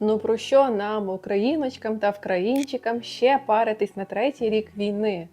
Ну про що нам, україночкам та вкраїнчикам, ще паритись на третій рік війни?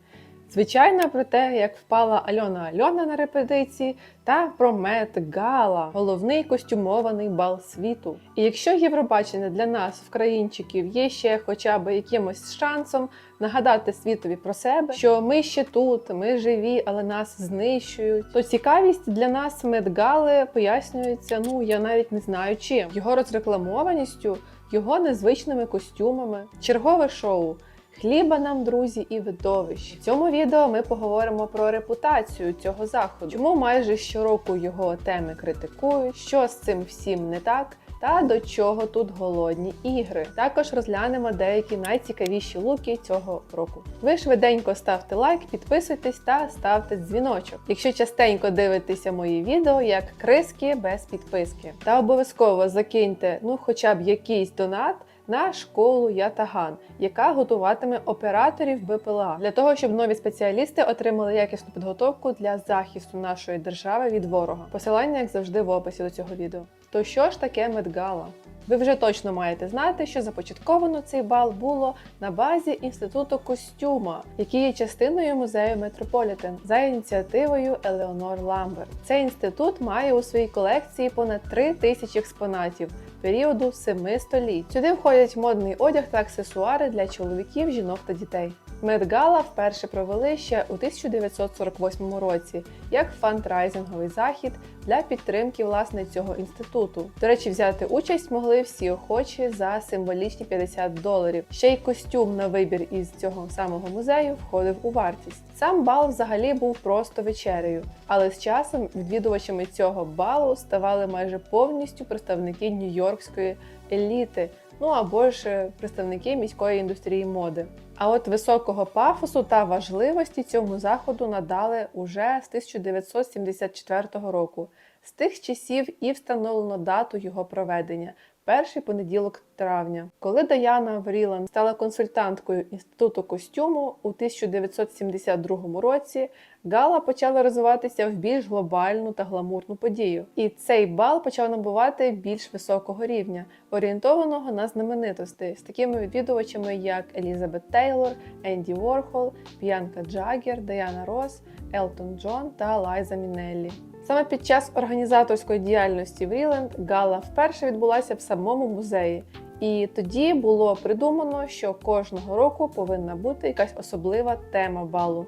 Звичайно, про те, як впала Альона Альона на репетиції, та про Мет Гала, головний костюмований бал світу. І якщо Євробачення для нас, вкраїнчиків, є ще хоча б якимось шансом нагадати світові про себе, що ми ще тут, ми живі, але нас знищують, то цікавість для нас Медгали пояснюється. Ну я навіть не знаю чим його розрекламованістю, його незвичними костюмами, чергове шоу. Хліба нам, друзі, і видовищ. В цьому відео ми поговоримо про репутацію цього заходу, чому майже щороку його теми критикують, що з цим всім не так. Та до чого тут голодні ігри. Також розглянемо деякі найцікавіші луки цього року. Ви швиденько ставте лайк, підписуйтесь та ставте дзвіночок. Якщо частенько дивитеся мої відео, як криски без підписки. Та обов'язково закиньте ну хоча б якийсь донат на школу Ятаган, яка готуватиме операторів БПЛА для того, щоб нові спеціалісти отримали якісну підготовку для захисту нашої держави від ворога. Посилання, як завжди, в описі до цього відео. То що ж таке Медгала? Ви вже точно маєте знати, що започатковано цей бал було на базі інституту костюма, який є частиною музею Метрополітен за ініціативою Елеонор Ламберт. Цей інститут має у своїй колекції понад 3 тисячі експонатів періоду семи століть. Сюди входять модний одяг та аксесуари для чоловіків, жінок та дітей. Медгала вперше провели ще у 1948 році як фандрайзинговий захід для підтримки власне цього інституту. До речі, взяти участь могли всі охочі за символічні 50 доларів. Ще й костюм на вибір із цього самого музею входив у вартість. Сам бал взагалі був просто вечерею, але з часом відвідувачами цього балу ставали майже повністю представники нью-йоркської еліти. Ну або ж представники міської індустрії моди. А от високого пафосу та важливості цьому заходу надали уже з 1974 року. З тих часів і встановлено дату його проведення перший понеділок травня. Коли Даяна Врілан стала консультанткою інституту костюму у 1972 році, Гала почала розвиватися в більш глобальну та гламурну подію. І цей бал почав набувати більш високого рівня, орієнтованого на знаменитості з такими відвідувачами, як Елізабет Тейлор, Енді Ворхол, Б'янка Джаггер, Даяна Рос, Елтон Джон та Лайза Мінеллі. Саме під час організаторської діяльності в Ріленд гала вперше відбулася в самому музеї, і тоді було придумано, що кожного року повинна бути якась особлива тема балу.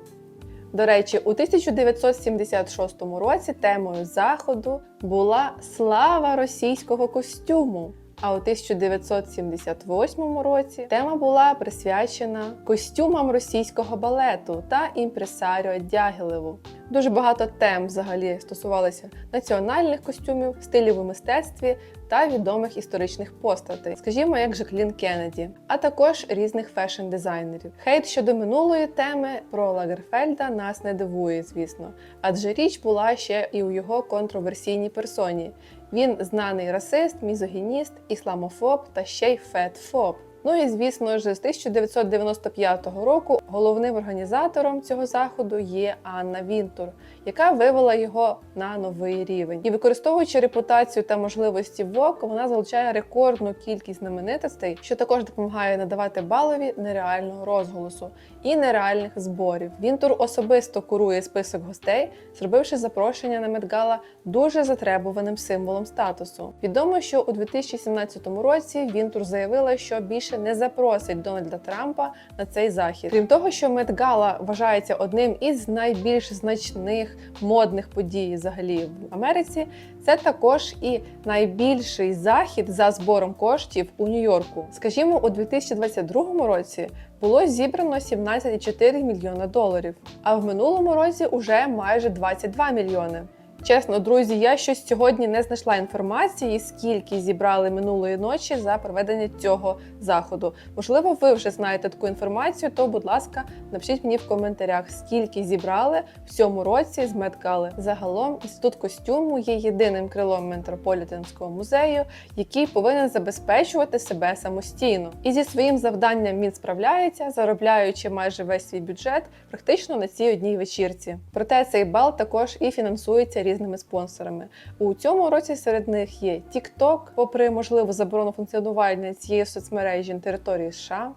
До речі, у 1976 році темою заходу була слава російського костюму. А у 1978 році тема була присвячена костюмам російського балету та імпресаріо Дягілеву. Дуже багато тем взагалі стосувалися національних костюмів, стилів у мистецтві та відомих історичних постатей, скажімо, як Жаклін Кеннеді, а також різних фешн-дизайнерів. Хейт щодо минулої теми про Лагерфельда нас не дивує, звісно, адже річ була ще і у його контроверсійній персоні. Він знаний расист, мізогініст, ісламофоб та ще й фетфоб. Ну і звісно ж, з 1995 року головним організатором цього заходу є Анна Вінтур, яка вивела його на новий рівень. І використовуючи репутацію та можливості ВОК, вона залучає рекордну кількість знаменитостей, що також допомагає надавати балові нереального розголосу і нереальних зборів. Вінтур особисто курує список гостей, зробивши запрошення на Медгала дуже затребуваним символом статусу. Відомо, що у 2017 році Вінтур заявила, що більше не запросить Дональда Трампа на цей захід. Крім того, що Медгала вважається одним із найбільш значних модних подій взагалі в Америці. Це також і найбільший захід за збором коштів у Нью-Йорку. Скажімо, у 2022 році було зібрано 17,4 мільйона доларів, а в минулому році уже майже 22 мільйони. Чесно, друзі, я щось сьогодні не знайшла інформації, скільки зібрали минулої ночі за проведення цього заходу. Можливо, ви вже знаєте таку інформацію, то, будь ласка, напишіть мені в коментарях, скільки зібрали в цьому році з Медкали. Загалом інститут костюму є єдиним крилом метрополітенського музею, який повинен забезпечувати себе самостійно. І зі своїм завданням він справляється, заробляючи майже весь свій бюджет практично на цій одній вечірці. Проте цей бал також і фінансується різними спонсорами. У цьому році серед них є TikTok, попри можливу заборону функціонування цієї соцмережі на території США,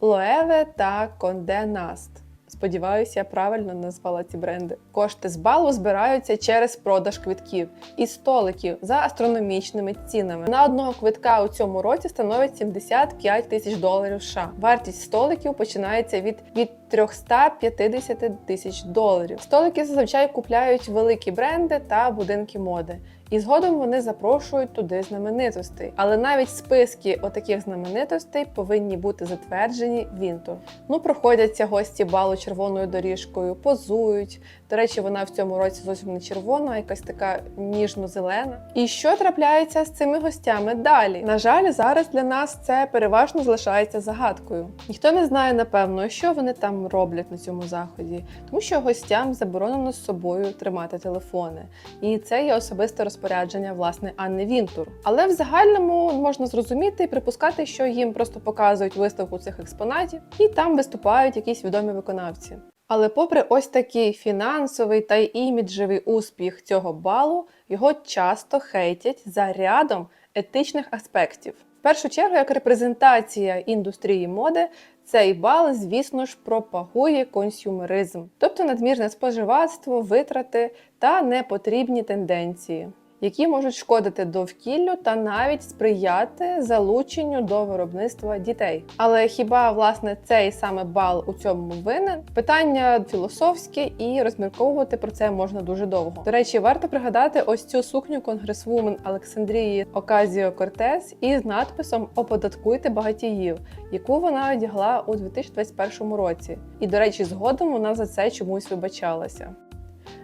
Loewe та Condé Nast. Сподіваюся, я правильно назвала ці бренди. Кошти з балу збираються через продаж квитків і столиків за астрономічними цінами. На одного квитка у цьому році становить 75 тисяч доларів. США. Вартість столиків починається від від 350 тисяч доларів. Столики зазвичай купляють великі бренди та будинки моди. І згодом вони запрошують туди знаменитостей. Але навіть списки отаких знаменитостей повинні бути затверджені Вінту. Ну, проходяться гості балу червоною доріжкою, позують. До речі, вона в цьому році зовсім не червона, а якась така ніжно-зелена. І що трапляється з цими гостями далі? На жаль, зараз для нас це переважно залишається загадкою. Ніхто не знає напевно, що вони там роблять на цьому заході, тому що гостям заборонено з собою тримати телефони. І це є особисте розпорядження власне Анни Вінтур. Але в загальному можна зрозуміти і припускати, що їм просто показують виставку цих експонатів, і там виступають якісь відомі виконавці. Але попри ось такий фінансовий та іміджевий успіх цього балу, його часто хейтять за рядом етичних аспектів. В першу чергу, як репрезентація індустрії моди, цей бал, звісно ж, пропагує консюмеризм, тобто надмірне споживацтво, витрати та непотрібні тенденції які можуть шкодити довкіллю та навіть сприяти залученню до виробництва дітей. Але хіба власне цей саме бал у цьому винен? Питання філософське і розмірковувати про це можна дуже довго. До речі, варто пригадати ось цю сукню конгресвумен Олександрії Оказіо Кортес із надписом Оподаткуйте багатіїв, яку вона одягла у 2021 році. І, до речі, згодом вона за це чомусь вибачалася.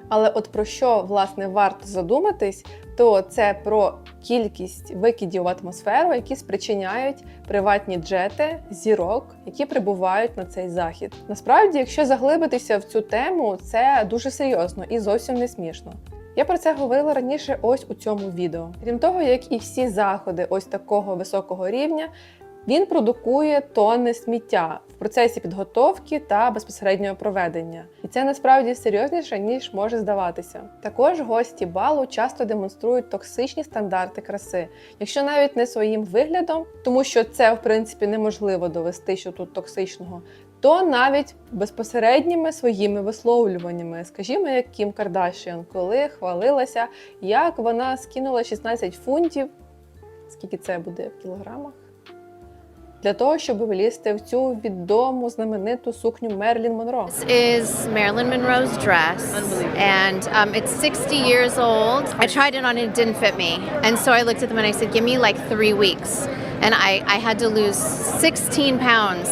Але от про що власне варто задуматись, то це про кількість викидів в атмосферу, які спричиняють приватні джети зірок, які прибувають на цей захід. Насправді, якщо заглибитися в цю тему, це дуже серйозно і зовсім не смішно. Я про це говорила раніше ось у цьому відео. Крім того, як і всі заходи ось такого високого рівня, він продукує тонни сміття в процесі підготовки та безпосереднього проведення, і це насправді серйозніше ніж може здаватися. Також гості балу часто демонструють токсичні стандарти краси, якщо навіть не своїм виглядом, тому що це в принципі неможливо довести, що тут токсичного. То навіть безпосередніми своїми висловлюваннями, скажімо, як Кім Кардашіан, коли хвалилася, як вона скинула 16 фунтів, скільки це буде в кілограмах? для того, щоб влізти в цю відому знамениту сукню Мерлін Монро. This is Marilyn Monroe's dress, and um, it's 60 years old. I tried it on; it didn't fit me, and so I looked at them and I said, "Give me like three weeks," and I I had to lose 16 pounds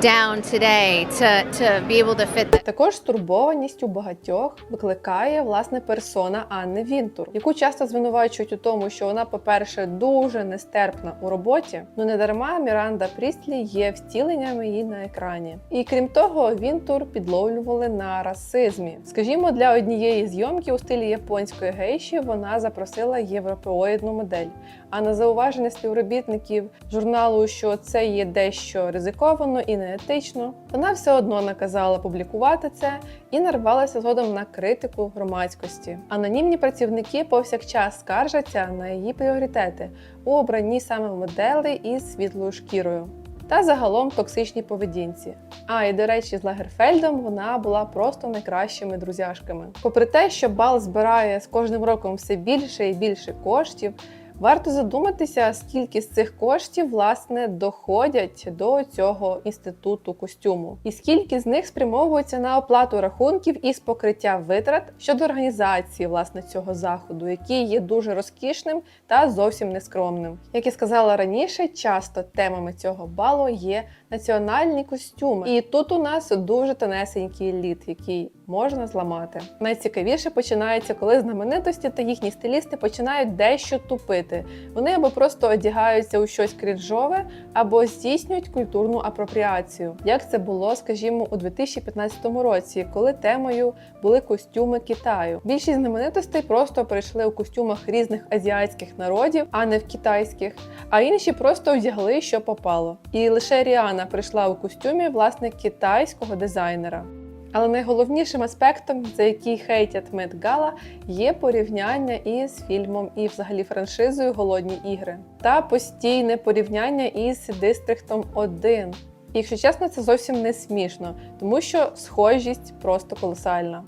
down today to to be able to fit that. Також стурбованість у багатьох викликає власне персона Анни Вінтур, яку часто звинувачують у тому, що вона, по-перше, дуже нестерпна у роботі. Ну не дарма Міранда Прістлі є втіленням її на екрані. І крім того, Вінтур підловлювали на расизмі. Скажімо, для однієї зйомки у стилі японської гейші вона запросила європеоїдну модель. А на зауваження співробітників журналу, що це є дещо ризиковано і неетично, вона все одно наказала публікувати це і нарвалася згодом на критику громадськості. Анонімні працівники повсякчас скаржаться на її пріоритети у обранні саме моделей із світлою шкірою. Та загалом токсичній поведінці. А і до речі, з Лагерфельдом вона була просто найкращими друзяшками. Попри те, що бал збирає з кожним роком все більше і більше коштів. Варто задуматися, скільки з цих коштів власне доходять до цього інституту костюму, і скільки з них спрямовується на оплату рахунків із покриття витрат щодо організації власне цього заходу, який є дуже розкішним та зовсім нескромним. Як я сказала раніше, часто темами цього балу є національні костюми, і тут у нас дуже тонесенький лід, який можна зламати. Найцікавіше починається, коли знаменитості та їхні стилісти починають дещо тупити. Вони або просто одягаються у щось крінжове, або здійснюють культурну апропріацію. Як це було, скажімо, у 2015 році, коли темою були костюми Китаю. Більшість знаменитостей просто прийшли у костюмах різних азіатських народів, а не в китайських, а інші просто одягли, що попало. І лише Ріана прийшла у костюмі власне китайського дизайнера. Але найголовнішим аспектом, за який хейтять Met Gala, є порівняння із фільмом і взагалі франшизою Голодні ігри та постійне порівняння із Дистрихтом 1. І, якщо чесно, це зовсім не смішно, тому що схожість просто колосальна.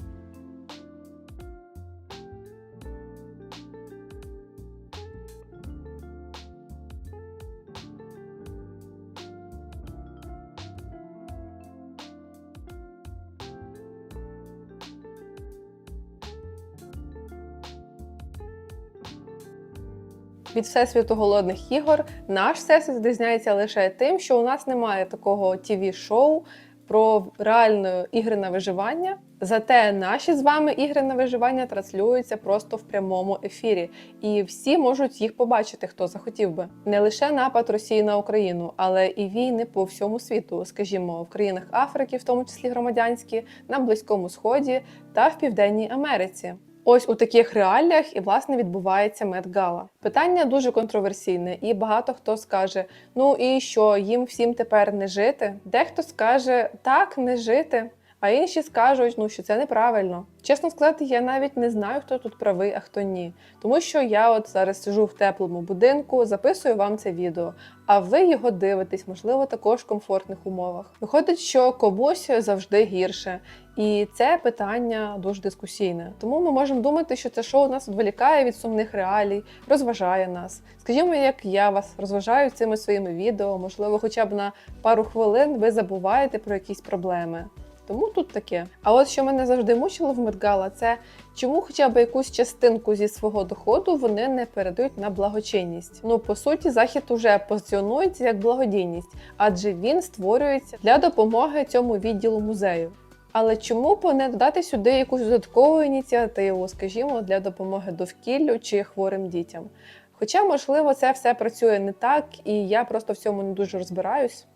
Від всесвіту голодних ігор наш всесвіт відрізняється лише тим, що у нас немає такого tv шоу про реальне ігри на виживання. Зате наші з вами ігри на виживання транслюються просто в прямому ефірі, і всі можуть їх побачити, хто захотів би. Не лише напад Росії на Україну, але і війни по всьому світу, скажімо, в країнах Африки, в тому числі громадянські, на Близькому Сході та в Південній Америці. Ось у таких реаліях і власне відбувається медгала. Питання дуже контроверсійне, і багато хто скаже: ну і що їм всім тепер не жити? Дехто скаже так, не жити. А інші скажуть, ну що це неправильно. Чесно сказати, я навіть не знаю, хто тут правий, а хто ні. Тому що я от зараз сижу в теплому будинку, записую вам це відео, а ви його дивитесь, можливо, також в комфортних умовах. Виходить, що комусь завжди гірше, і це питання дуже дискусійне. Тому ми можемо думати, що це шоу нас відволікає від сумних реалій, розважає нас. Скажімо, як я вас розважаю цими своїми відео, можливо, хоча б на пару хвилин ви забуваєте про якісь проблеми. Тому тут таке. А от що мене завжди мучило в Медгала, це чому хоча б якусь частинку зі свого доходу вони не передають на благочинність. Ну по суті, захід уже позиціонується як благодійність, адже він створюється для допомоги цьому відділу музею. Але чому б не додати сюди якусь додаткову ініціативу, скажімо, для допомоги довкіллю чи хворим дітям? Хоча, можливо, це все працює не так, і я просто в цьому не дуже розбираюсь.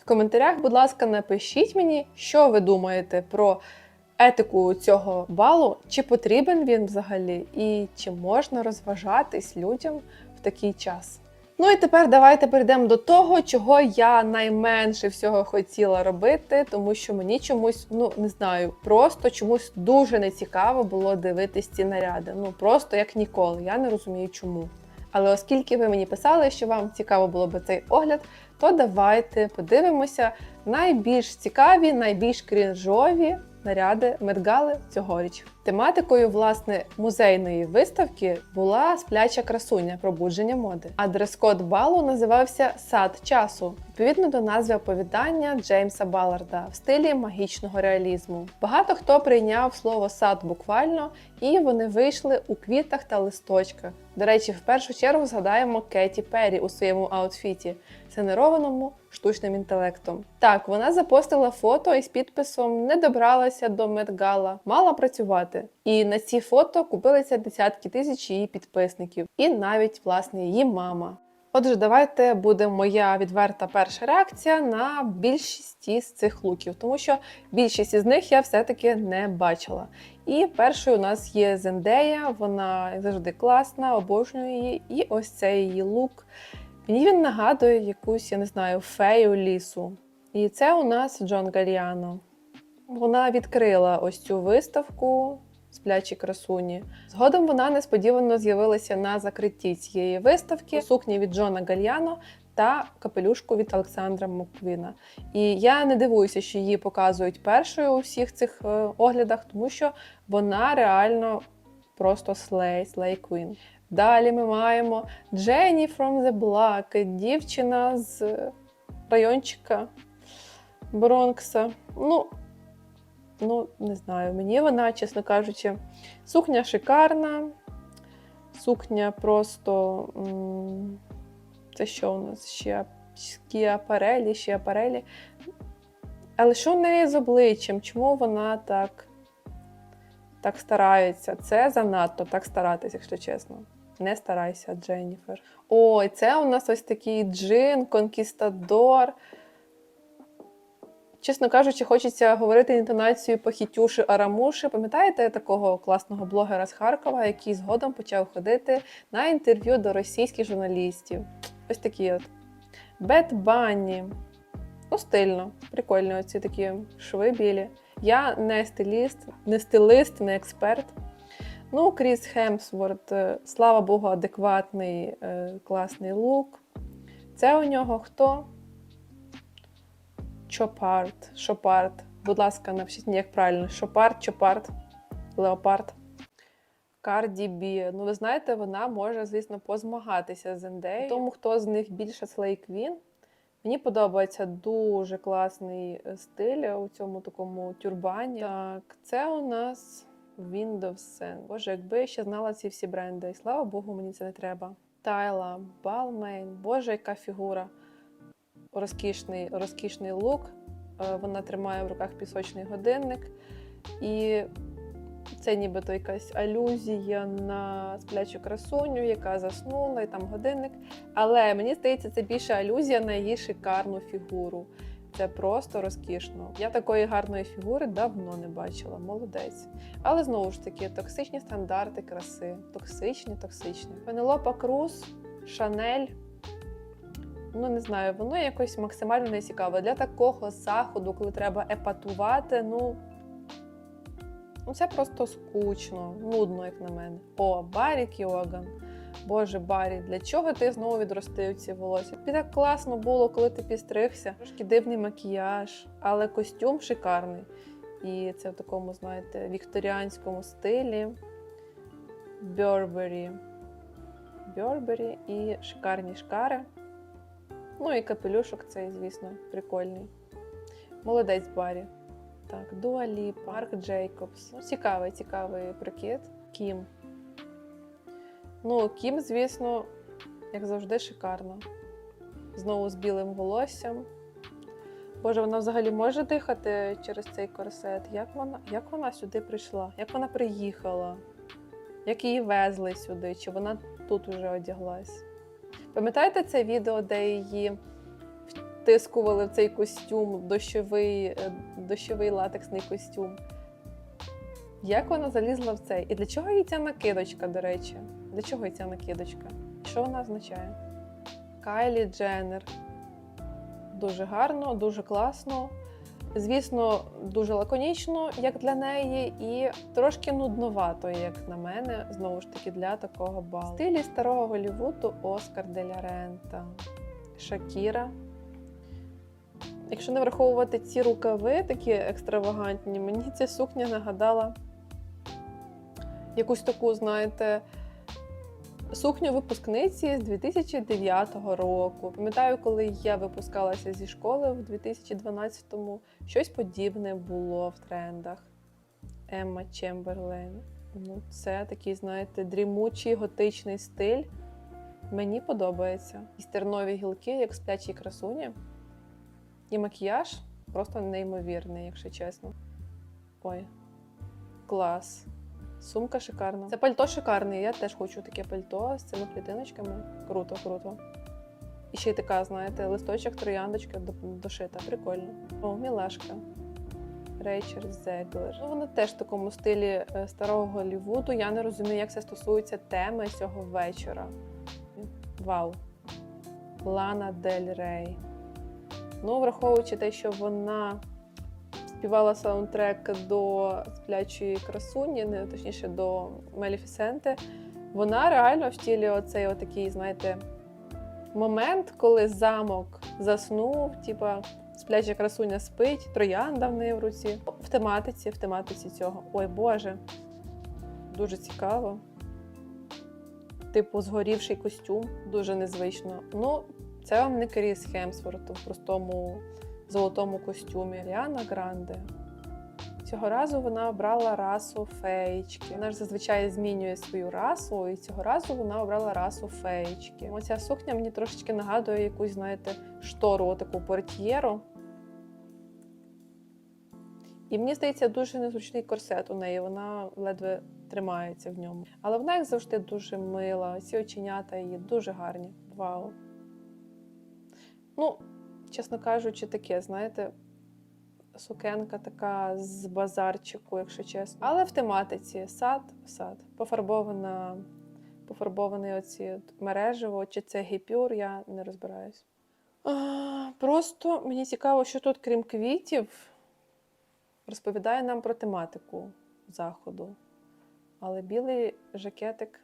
В коментарях, будь ласка, напишіть мені, що ви думаєте про етику цього балу, чи потрібен він взагалі, і чи можна розважатись людям в такий час. Ну і тепер давайте перейдемо до того, чого я найменше всього хотіла робити, тому що мені чомусь, ну не знаю, просто чомусь дуже нецікаво було дивитись ці наряди. Ну просто як ніколи. Я не розумію, чому. Але оскільки ви мені писали, що вам цікаво було би цей огляд, то давайте подивимося найбільш цікаві, найбільш крінжові наряди Медгали цьогоріч. Тематикою власне музейної виставки була спляча красуня пробудження моди. А дрес-код балу називався Сад часу, відповідно до назви оповідання Джеймса Балларда в стилі магічного реалізму. Багато хто прийняв слово сад буквально, і вони вийшли у квітах та листочках. До речі, в першу чергу згадаємо Кеті Перрі у своєму аутфіті, сценерованому штучним інтелектом. Так, вона запостила фото із підписом Не добралася до Медгала, мала працювати. І на ці фото купилися десятки тисяч її підписників, і навіть власне її мама. Отже, давайте буде моя відверта перша реакція на більшість із цих луків, тому що більшість із них я все-таки не бачила. І першою у нас є Зендея, вона завжди класна, обожнюю її. І ось цей її лук. Мені він нагадує якусь, я не знаю, фею лісу. І це у нас Джон Гаріано. Вона відкрила ось цю виставку сплячі красуні. Згодом вона несподівано з'явилася на закритті цієї виставки сукні від Джона Гальяно та капелюшку від Олександра Маквіна. І я не дивуюся, що її показують першою у всіх цих е, оглядах, тому що вона реально просто слей, слей Queen. Далі ми маємо Дженні from the Block, дівчина з райончика Бронкса. Ну, ну, не знаю, мені вона, чесно кажучи, сукня шикарна, сукня просто. Це що у нас ще? Шкіапарелі, шіапарелі. Але що в неї з обличчям? Чому вона так, так старається? Це занадто так старатися, якщо чесно. Не старайся, Дженніфер. Ой, це у нас ось такий джин, конкістадор. Чесно кажучи, хочеться говорити інтонацією похітюши Арамуши. Пам'ятаєте такого класного блогера з Харкова, який згодом почав ходити на інтерв'ю до російських журналістів? Ось такі от. Бет Банні. Ну, стильно, прикольно, оці такі шви білі. Я не стиліст, не стилист, не експерт. Ну, Кріс Хемсворт, е, слава Богу, адекватний, е, класний лук. Це у нього хто? Чопард. Шопард. Будь ласка, напишіть мені, як правильно. Шопард, чопард, леопард. Карді Бі. Ну, ви знаєте, вона може, звісно, позмагатися з Зендеєю. Тому хто з них більше Слей Квін. Мені подобається дуже класний е, стиль у цьому такому тюрбані. Так, це у нас Windowsen. Боже, якби я ще знала ці всі бренди. І слава Богу, мені це не треба. Тайла, Балмейн. Боже, яка фігура. Розкішний, розкішний лук. Е, Вона тримає в руках пісочний годинник. І це нібито якась алюзія на сплячу красуню, яка заснула, і там годинник. Але мені здається, це більше алюзія на її шикарну фігуру. Це просто розкішно. Я такої гарної фігури давно не бачила. Молодець. Але знову ж таки, токсичні стандарти краси. Токсичні, токсичні. Пенелопа Круз, Шанель. Ну, не знаю, воно якось максимально не цікаве. Для такого заходу, коли треба епатувати, ну. Ну, це просто скучно, нудно, як на мене. О, Барі Кіоган. Боже, Барі, для чого ти знову відростив ці волосся? Тобі так класно було, коли ти підстригся. Трошки дивний макіяж, але костюм шикарний. І це в такому, знаєте, вікторіанському стилі. Бьорбері. Бьорбері і шикарні шкари. Ну і капелюшок цей, звісно, прикольний. Молодець Барі. Так, Дуа Ліп, Марк Джейкобс. Ну, цікавий, цікавий прикид. Кім. Ну, Кім, звісно, як завжди, шикарно. Знову з білим волоссям. Боже, вона взагалі може дихати через цей корсет. Як вона, як вона сюди прийшла? Як вона приїхала? Як її везли сюди? Чи вона тут уже одяглась? Пам'ятаєте це відео, де її втискували в цей костюм, дощовий, е, дощовий латексний костюм? Як вона залізла в цей? І для чого їй ця накидочка, до речі? Для чого ця накидочка? Що вона означає? Кайлі Дженнер. Дуже гарно, дуже класно. Звісно, дуже лаконічно, як для неї, і трошки нудновато, як на мене, знову ж таки, для такого балу. В стилі старого Голлівуду Оскар Деля Рента, Шакіра. Якщо не враховувати ці рукави, такі екстравагантні, мені ця сукня нагадала якусь таку, знаєте, сукню випускниці з 2009 року. Пам'ятаю, коли я випускалася зі школи в 2012-му, щось подібне було в трендах. Емма Чемберлен. Ну, це такий, знаєте, дрімучий готичний стиль. Мені подобається. І стернові гілки, як сплячі красуні. І макіяж просто неймовірний, якщо чесно. Ой, клас. Сумка шикарна. Це пальто шикарне. Я теж хочу таке пальто з цими клітиночками. Круто, круто. І ще й така, знаєте, листочок, трояндочка дошита. Прикольно. О, мілашка. Рейчер Зеглер. Ну, вона теж в такому стилі е, старого Голлівуду. Я не розумію, як це стосується теми цього вечора. Вау. Лана Дель Рей. Ну, враховуючи те, що вона співала саундтрек до сплячої красуні, не точніше до Меліфісенти, вона реально втілює оцей отакий, знаєте, момент, коли замок заснув, типа спляча красуня спить, троянда в неї в руці. В тематиці, в тематиці цього. Ой Боже, дуже цікаво. Типу, згорівший костюм, дуже незвично. Ну, це вам не Кріс Хемсворт у простому золотому костюмі. Ріана Гранде. Цього разу вона обрала расу феєчки. Вона ж зазвичай змінює свою расу, і цього разу вона обрала расу феєчки. Оця сукня мені трошечки нагадує якусь, знаєте, штору, таку портьєру. І мені здається, дуже незручний корсет у неї, вона ледве тримається в ньому. Але вона, як завжди, дуже мила. Ці оченята її дуже гарні. Вау. Ну, чесно кажучи, таке, знаєте, сукенка така з базарчику, якщо чесно. Але в тематиці сад, сад. Пофарбована, пофарбований оці мережево, чи це гіпюр, я не розбираюсь. А, просто мені цікаво, що тут, крім квітів, розповідає нам про тематику заходу. Але білий жакетик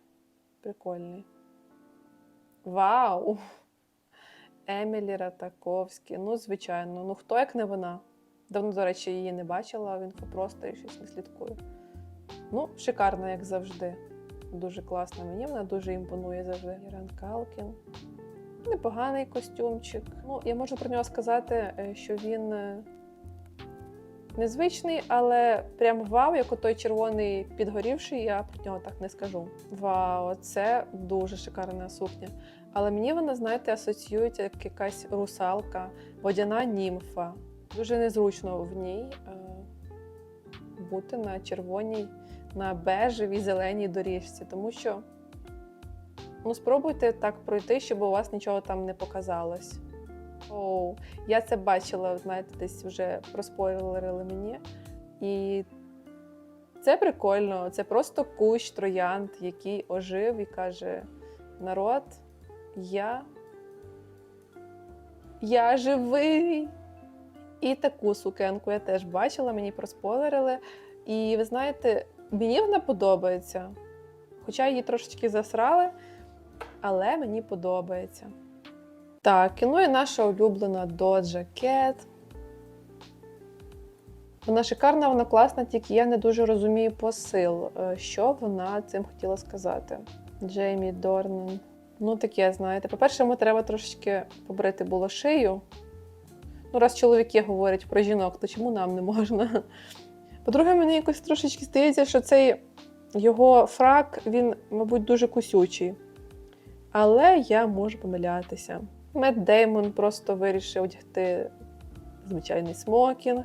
прикольний. Вау! Емілі Ратаковський. Ну, звичайно, ну хто як не вона? Давно, до речі, її не бачила в інфопросторі, щось не слідкую. Ну, шикарна, як завжди. Дуже класна. Мені вона дуже імпонує завжди. Іран Калкін. Непоганий костюмчик. Ну, я можу про нього сказати, е, що він е, незвичний, але прям вау, як отой червоний підгорівший, я про нього так не скажу. Вау, це дуже шикарна сукня. Але мені вона, знаєте, асоціюється як якась русалка, водяна німфа. Дуже незручно в ній е, бути на червоній, на бежевій зеленій доріжці, тому що ну, спробуйте так пройти, щоб у вас нічого там не показалось. Оу, я це бачила, знаєте, десь вже проспойлерили мені. І це прикольно. Це просто кущ троянд, який ожив і каже: народ, я, я живий. І таку сукенку я теж бачила, мені проспойлерили. І ви знаєте, мені вона подобається. Хоча її трошечки засрали, але мені подобається. Так, ну і наша улюблена Doja Cat. Вона шикарна, вона класна, тільки я не дуже розумію посил, е, що вона цим хотіла сказати. Джеймі Дорнан. Ну, таке, знаєте. По-перше, йому треба трошечки побрити було шию. Ну, раз чоловіки говорять про жінок, то чому нам не можна? По-друге, мені якось трошечки здається, що цей його фрак, він, мабуть, дуже кусючий. Але я можу помилятися. Мед Деймон просто вирішив одягти звичайний смокінг.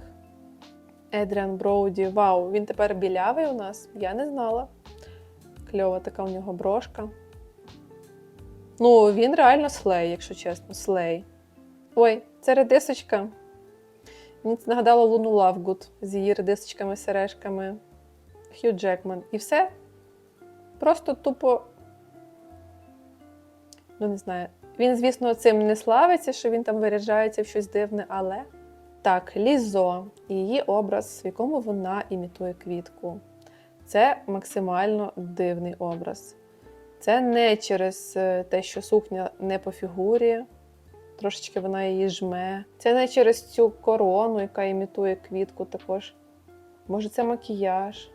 Едріан Броуді. Вау, він тепер білявий у нас. Я не знала. Кльова така у нього брошка. Ну, він реально слей, якщо чесно, слей. Ой, це редисочка. Мені це нагадало Луну Лавгуд з її редисочками, сережками. Хью Джекман. І все. Просто тупо. Ну, не знаю. Він, звісно, цим не славиться, що він там виряджається в щось дивне, але. Так, Лізо і її образ, в якому вона імітує квітку. Це максимально дивний образ. Це не через е, те, що сукня не по фігурі, трошечки вона її жме. Це не через цю корону, яка імітує квітку також. Може, це макіяж.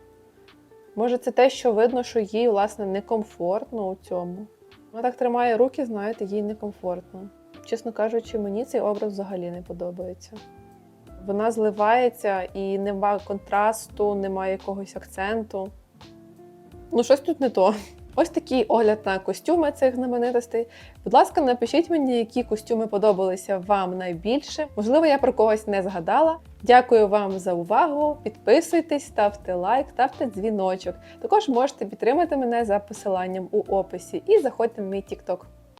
Може, це те, що видно, що їй, власне, некомфортно у цьому. Вона так тримає руки, знаєте, їй некомфортно. Чесно кажучи, мені цей образ взагалі не подобається. Вона зливається і немає контрасту, немає якогось акценту. Ну, щось тут не то. Ось такий огляд на костюми цих знаменитостей. Будь ласка, напишіть мені, які костюми подобалися вам найбільше. Можливо, я про когось не згадала. Дякую вам за увагу. Підписуйтесь, ставте лайк, ставте дзвіночок. Також можете підтримати мене за посиланням у описі і заходьте в мій TikTok.